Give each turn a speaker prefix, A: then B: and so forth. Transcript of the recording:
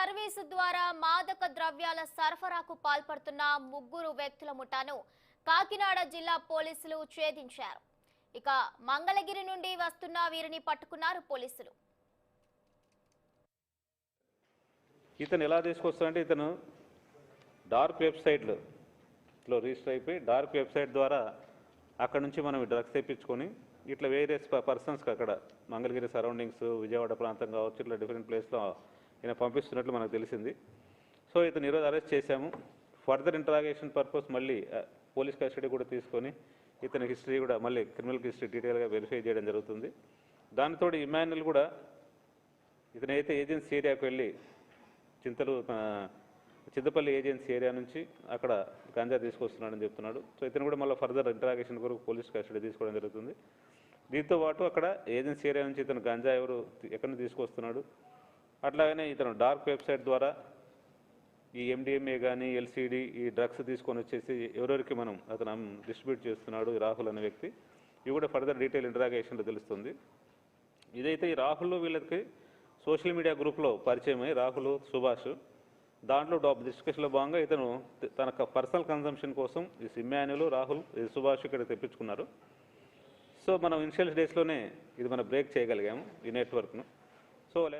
A: Service ద్వారా మాదక ద్రవ్యాల సరఫరాకు పాల్పడుతున్న ముగ్గురు వ్యక్తుల ముఠాను కాకినాడ జిల్లా పోలీసులు ఛేదించారు. ఇక మంగళగిరి నుండి వస్తున్న వీరిని పట్టుకున్నారు పోలీసులు.
B: ఇతను ఎలా తీసుకొస్తాడంటే ఇతను డార్క్ వెబ్సైట్లో రిజిస్టర్ అయిపోయి డార్క్ వెబ్సైట్ ద్వారా అక్కడ నుంచి మనం డ్రగ్స్ తెప్పించుకొని ఇట్లా వేరే పర్సన్స్కి అక్కడ మంగళగిరి సరౌండింగ్స్ విజయవాడ ప్రాంతం కావచ్చు ఇట్లా డిఫరెంట్ ప్లేస్లో ఈయన పంపిస్తున్నట్లు మనకు తెలిసింది. సో ఇతను ఈరోజు అరెస్ట్ చేశాము. ఫర్దర్ ఇంటరాగేషన్ పర్పస్ మళ్ళీ పోలీస్ కస్టడీ కూడా తీసుకొని ఇతని హిస్టరీ కూడా మళ్ళీ క్రిమినల్ హిస్టరీ డీటెయిల్గా వెరిఫై చేయడం జరుగుతుంది. దానితో ఇమాన్యుల్ కూడా ఇతనైతే ఏజెన్సీ ఏరియాకు వెళ్ళి చింతలు చింతపల్లి ఏజెన్సీ ఏరియా నుంచి అక్కడ గంజా తీసుకొస్తున్నాడని చెప్తున్నాడు. సో ఇతను కూడా మళ్ళీ ఫర్దర్ ఇంటరాగేషన్ కొరకు పోలీస్ కస్టడీ తీసుకోవడం జరుగుతుంది. దీంతో పాటు అక్కడ ఏజెన్సీ ఏరియా నుంచి ఇతను గంజా ఎవరు ఎక్కడి నుంచి తీసుకొస్తున్నాడు అట్లాగనే ఇతను డార్క్ వెబ్సైట్ ద్వారా ఈ ఎండిఎంఏ కానీ ఎల్సిడి ఈ డ్రగ్స్ తీసుకొని వచ్చేసి ఎవరెవరికి మనం అతను డిస్ట్రిబ్యూట్ చేస్తున్నాడు రాహుల్ అనే వ్యక్తి ఇవి కూడా ఫర్దర్ డీటెయిల్ ఇంటరాగేషన్లో తెలుస్తుంది. ఇదైతే ఈ రాహుల్ వీళ్ళకి సోషల్ మీడియా గ్రూప్లో పరిచయమై రాహుల్ సుభాష్ దాంట్లో డాబ్ డిస్కషన్లో భాగంగా ఇతను తన పర్సనల్ కన్సంప్షన్ కోసం ఈ సిమ్యానులు రాహుల్ సుభాష్ ఇక్కడ తెప్పించుకున్నారు. సో మనం ఇనిషియల్ డేస్లోనే ఇది మనం బ్రేక్ చేయగలిగాము ఈ నెట్వర్క్ను. సో లేదా